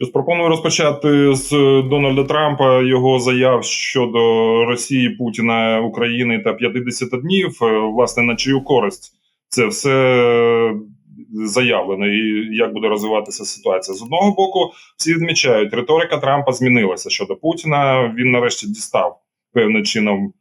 Ось пропоную розпочати з Дональда Трампа його заяв щодо Росії, Путіна, України та 50 днів. Е, Власне, на чию користь це все заявлено, і як буде розвиватися ситуація. З одного боку, всі відмічають, риторика Трампа змінилася щодо Путіна. Він нарешті дістав певним чином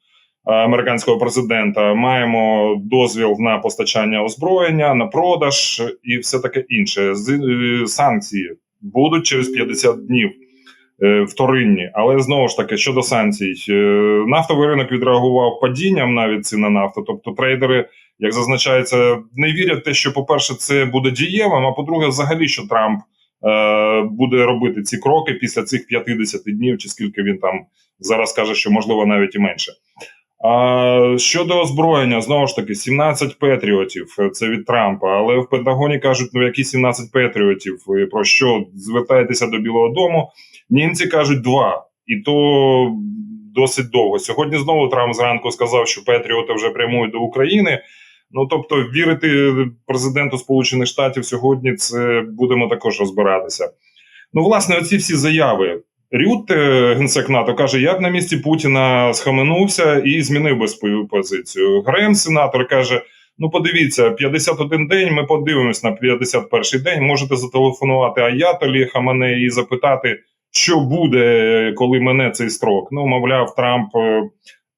е, американського президента. Маємо дозвіл на постачання озброєння, на продаж і все таке інше. З е, санкції будуть через 50 днів. е, Вторинні, але знову ж таки щодо санкцій, е, нафтовий ринок відреагував падінням навіть ціни на. Тобто трейдери, як зазначається, не вірять те, що, по-перше, це буде дієвим. А по-друге, взагалі, що Трамп е, буде робити ці кроки після цих 50 днів, чи скільки він там зараз каже, що можливо навіть і менше. А щодо озброєння, знову ж таки, 17 патріотів е, це від Трампа. Але в Пентагоні кажуть, ну які 17 патріотів? Про що звертаєтеся до Білого Дому? Німці кажуть два, і то досить довго. Сьогодні знову Трамп зранку сказав, що патріоти вже прямують до України. Ну тобто, вірити президенту Сполучених Штатів сьогодні, це будемо також розбиратися. Ну, власне, оці всі заяви. Рют, е, генсек НАТО, каже: я б на місці Путіна схаменувся і змінив би свою позицію. Грем, сенатор, каже: ну подивіться, 51 день. Ми подивимось на 51 день. Можете зателефонувати Аятолі Хамане і запитати, що буде, коли мене цей строк. Ну, мовляв, Трамп е,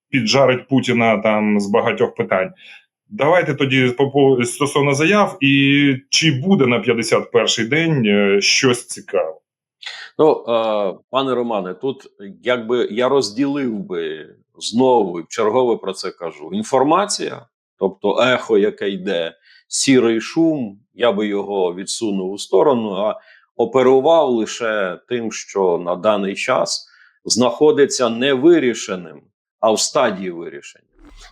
піджарить Путіна там з багатьох питань. Давайте тоді стосовно заяв, і чи буде на 51-й день е, щось цікаве. Ну, е, пане Романе, тут якби я розділив би знову чергове про це кажу. Інформація, тобто ехо, яке йде, сірий шум, я би його відсунув у сторону, а оперував лише тим, що на даний час знаходиться невирішеним, а в стадії вирішення.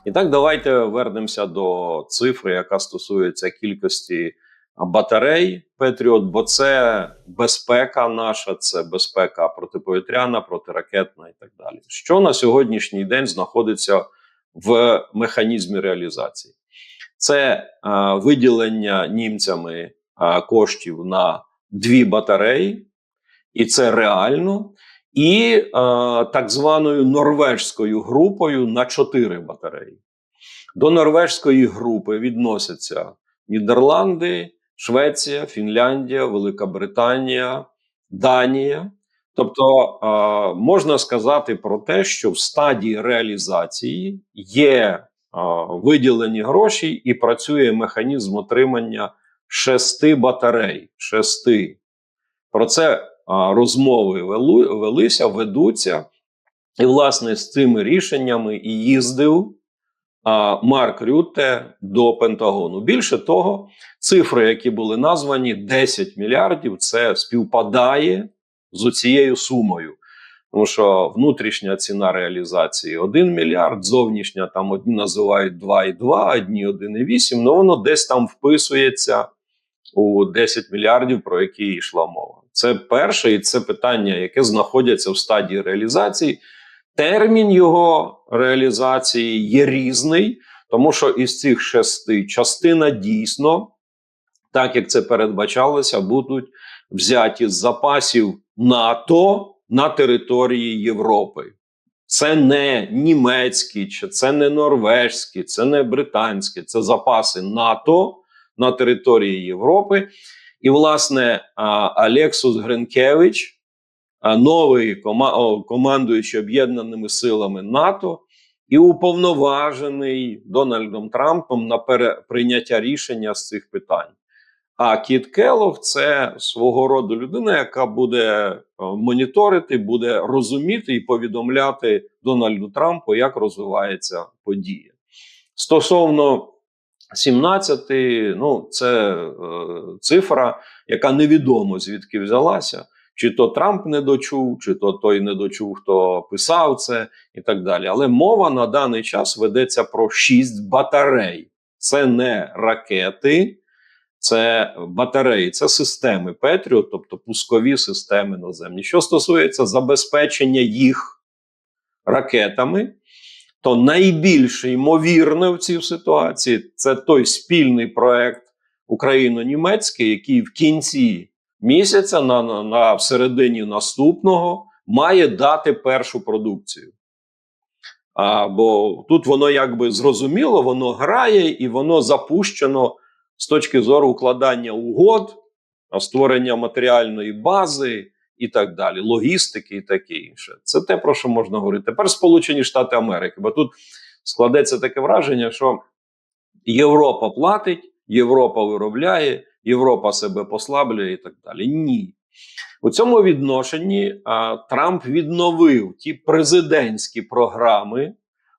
І так, давайте вернемося до цифри, яка стосується кількості батарей Петріот, бо це безпека наша, це безпека протиповітряна, протиракетна і так далі. Що на сьогоднішній день знаходиться в механізмі реалізації? Це а, виділення німцями а, коштів на дві батареї, і це реально. І а, так званою норвежською групою на чотири батареї. До норвежської групи відносяться Нідерланди, Швеція, Фінляндія, Велика Британія, Данія. Тобто можна сказати про те, що в стадії реалізації є виділені гроші і працює механізм отримання шести батарей. Шести. Про це розмови велися, ведуться. І, власне, з цими рішеннями і їздив Марк Рютте до Пентагону. Більше того, цифри, які були названі, 10 мільярдів, це співпадає з цією сумою. Тому що внутрішня ціна реалізації 1 мільярд, зовнішня там одні називають 2,2, одні 1,8, ну воно десь там вписується у 10 мільярдів, про які йшла мова. Це перше, і це питання, яке знаходяться в стадії реалізації. Термін його реалізації є різний, тому що із цих шести частина дійсно, так як це передбачалося, будуть взяті з запасів НАТО на території Європи. Це не німецькі, чи це не норвежські, це не британські, це запаси НАТО на території Європи. І, власне, Алексус Гринкевич новий кома командуючий об'єднаними силами НАТО і уповноважений Дональдом Трампом на прийняття рішення з цих питань. А Кіт Келлог – це свого роду людина, яка буде моніторити, буде розуміти і повідомляти Дональду Трампу, як розвивається подія. Стосовно 17, ну це е, цифра, яка невідомо звідки взялася. Чи то Трамп не дочув, чи то той не дочув, хто писав це, і так далі. Але мова на даний час ведеться про шість батарей. Це не ракети, це батареї, це системи Петріот, тобто пускові системи наземні. Що стосується забезпечення їх ракетами, то найбільш ймовірне в цій ситуації це той спільний проект україно-німецький, який в кінці місяця, на, на, на в наступного, має дати першу продукцію. А, бо тут воно якби зрозуміло, воно грає і воно запущено з точки зору укладання угод, створення матеріальної бази і так далі, логістики і таке інше. Це те, про що можна говорити. Тепер Сполучені Штати Америки, бо тут складеться таке враження, що Європа платить, Європа виробляє, Європа себе послаблює і так далі. Ні. У цьому відношенні а, Трамп відновив ті президентські програми.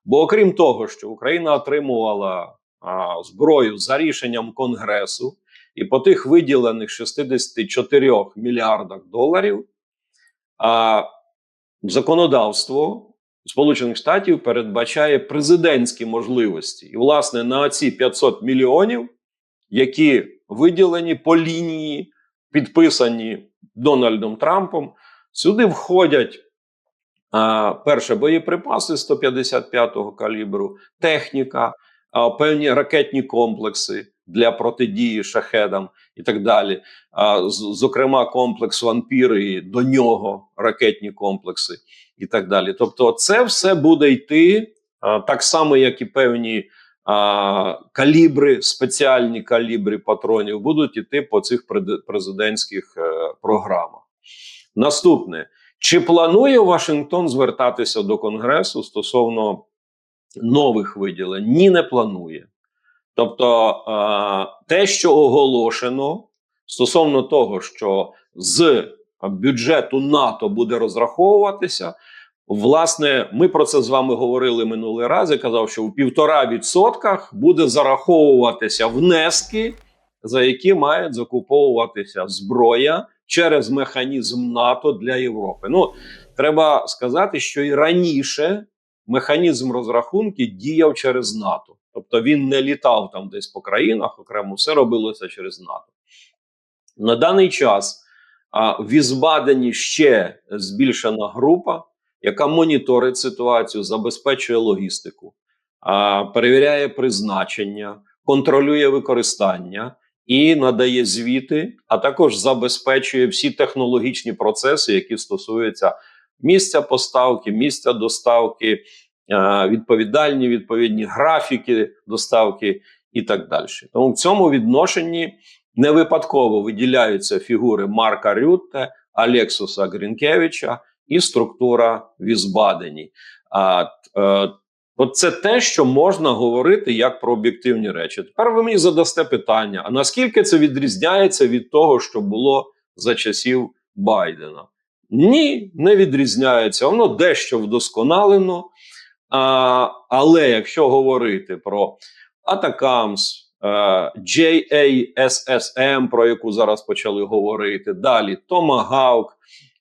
Бо, окрім того, що Україна отримувала а, зброю за рішенням Конгресу, і по тих виділених 64 мільярдах доларів, а, законодавство Сполучених Штатів передбачає президентські можливості. І, власне, на ці 500 мільйонів, які виділені по лінії, підписані Дональдом Трампом, сюди входять. А, перше боєприпаси 155-го калібру, техніка, а, певні ракетні комплекси для протидії шахедам і так далі. А, з, зокрема, комплекс «Вампір» і до нього ракетні комплекси і так далі. Тобто, це все буде йти а, так само, як і певні калібри, спеціальні калібри патронів будуть йти по цих президентських е, програмах. Наступне. Чи планує Вашингтон звертатися до Конгресу стосовно нових виділень? Ні, не планує. Тобто, те, що оголошено стосовно того, що з бюджету НАТО буде розраховуватися, власне, ми про це з вами говорили минулий раз. Я казав, що у півтора відсотках буде зараховуватися внески, за які мають закуповуватися зброя через механізм НАТО для Європи. Ну треба сказати, що і раніше механізм розрахунки діяв через НАТО, тобто він не літав там десь по країнах, окремо все робилося через НАТО. На даний час а, в Візбадені ще збільшена група, яка моніторить ситуацію, забезпечує логістику, перевіряє призначення, контролює використання і надає звіти, а також забезпечує всі технологічні процеси, які стосуються місця поставки, місця доставки, відповідальні відповідні графіки доставки і так далі. Тому в цьому відношенні не випадково виділяються фігури Марка Рютте, Алексуса Грінкевича і структура Візбадені. А е, От це те, що можна говорити як про об'єктивні речі. Тепер ви мені задасте питання: а наскільки це відрізняється від того, що було за часів Байдена? Ні, не відрізняється. Воно дещо вдосконалено. А, але якщо говорити про Атакамс, е, JASSM, про яку зараз почали говорити, далі Томагавк.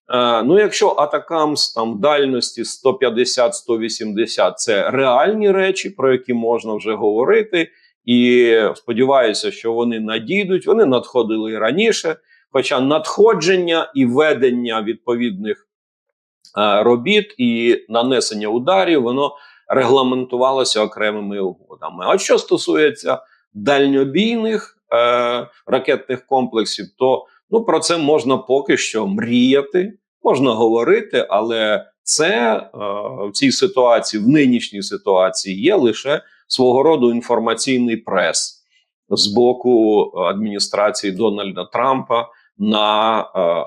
Е, ну, якщо Атакамс там дальності 150-180 це реальні речі, про які можна вже говорити, і сподіваюся, що вони надійдуть. Вони надходили і раніше. Хоча надходження і ведення відповідних е, робіт і нанесення ударів, воно регламентувалося окремими угодами. А що стосується дальньобійних е, ракетних комплексів, то ну про це можна поки що мріяти, можна говорити, але це е, в цій ситуації, в нинішній ситуації, є лише свого роду інформаційний прес з боку адміністрації Дональда Трампа на е,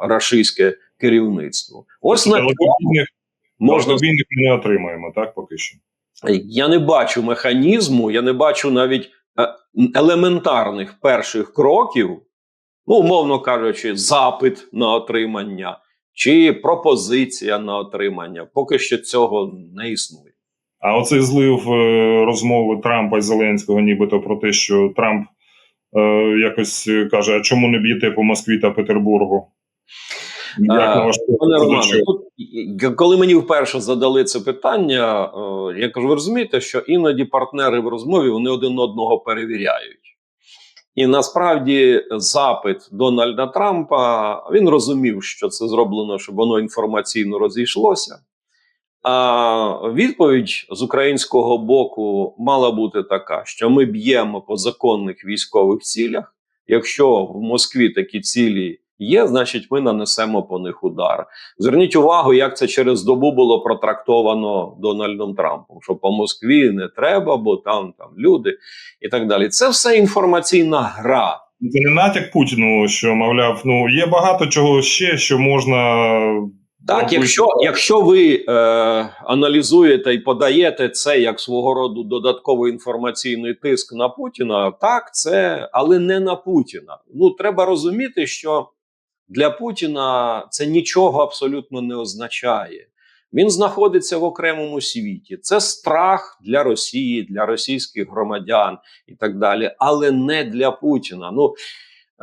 рашистське керівництво. Ось на цьому можна далекобійних ми не отримаємо, так поки що. я не бачу механізму, я не бачу навіть е, елементарних перших кроків, ну, умовно кажучи, запит на отримання чи пропозиція на отримання. Поки що цього не існує. А оцей злив е, розмови Трампа і Зеленського, нібито про те, що Трамп е, якось е, каже: а чому не б'єте по Москві та Петербургу? Як Пане погляд, Романе, тут, коли мені вперше задали це питання, е, я кажу: ви розумієте, що іноді партнери в розмові вони один одного перевіряють. І насправді запит Дональда Трампа він розумів, що це зроблено, щоб воно інформаційно розійшлося. А відповідь з українського боку мала бути така, що ми б'ємо по законних військових цілях. Якщо в Москві такі цілі Є, значить, ми нанесемо по них удар. Зверніть увагу, як це через добу було протрактовано Дональдом Трампом, що по Москві не треба, бо там, там люди і так далі. Це все інформаційна гра. Це не натяк Путіну, що мовляв, ну є багато чого ще, що можна. Так, якщо, якщо ви е, аналізуєте і подаєте це як свого роду додатковий інформаційний тиск на Путіна, так, це, але не на Путіна. Ну, треба розуміти, що для Путіна це нічого абсолютно не означає. Він знаходиться в окремому світі. Це страх для Росії, для російських громадян і так далі, але не для Путіна. Ну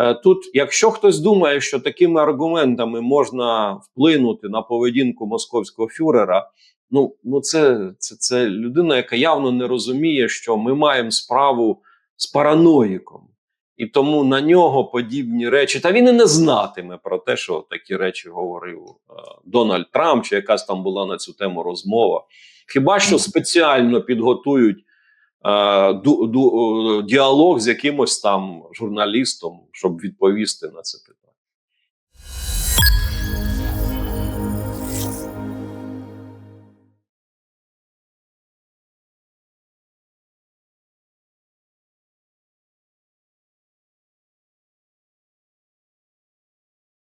е, тут, якщо хтось думає, що такими аргументами можна вплинути на поведінку московського фюрера, ну, ну це, це, це людина, яка явно не розуміє, що ми маємо справу з параноїком. І тому на нього подібні речі, та він і не знатиме про те, що такі речі говорив е, Дональд Трамп, чи якась там була на цю тему розмова. Хіба що спеціально підготують е, ду, ду, е, діалог з якимось там журналістом, щоб відповісти на це питання.